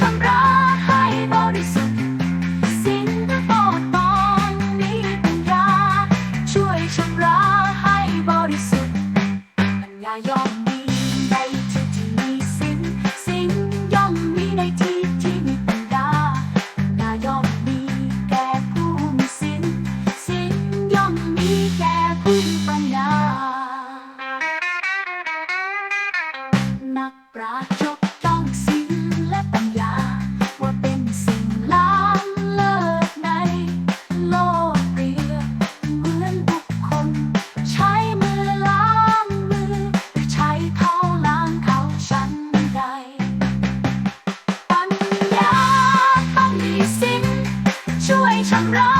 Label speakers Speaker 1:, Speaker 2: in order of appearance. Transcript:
Speaker 1: ชำระให้บริสุทธิ์สินปรดตอนนี้ปัญญา ช่วยชำระให้บริสุทธิ์ปัญญายอมมีในที่ที่มีสินสินยอมมีในที่ที่มีปัญญาปัญญายอมมีแก่ผู้มีสินสินยอมมีแก่ผู้ปัญญา นักปราจบต้องสิ้นและ No.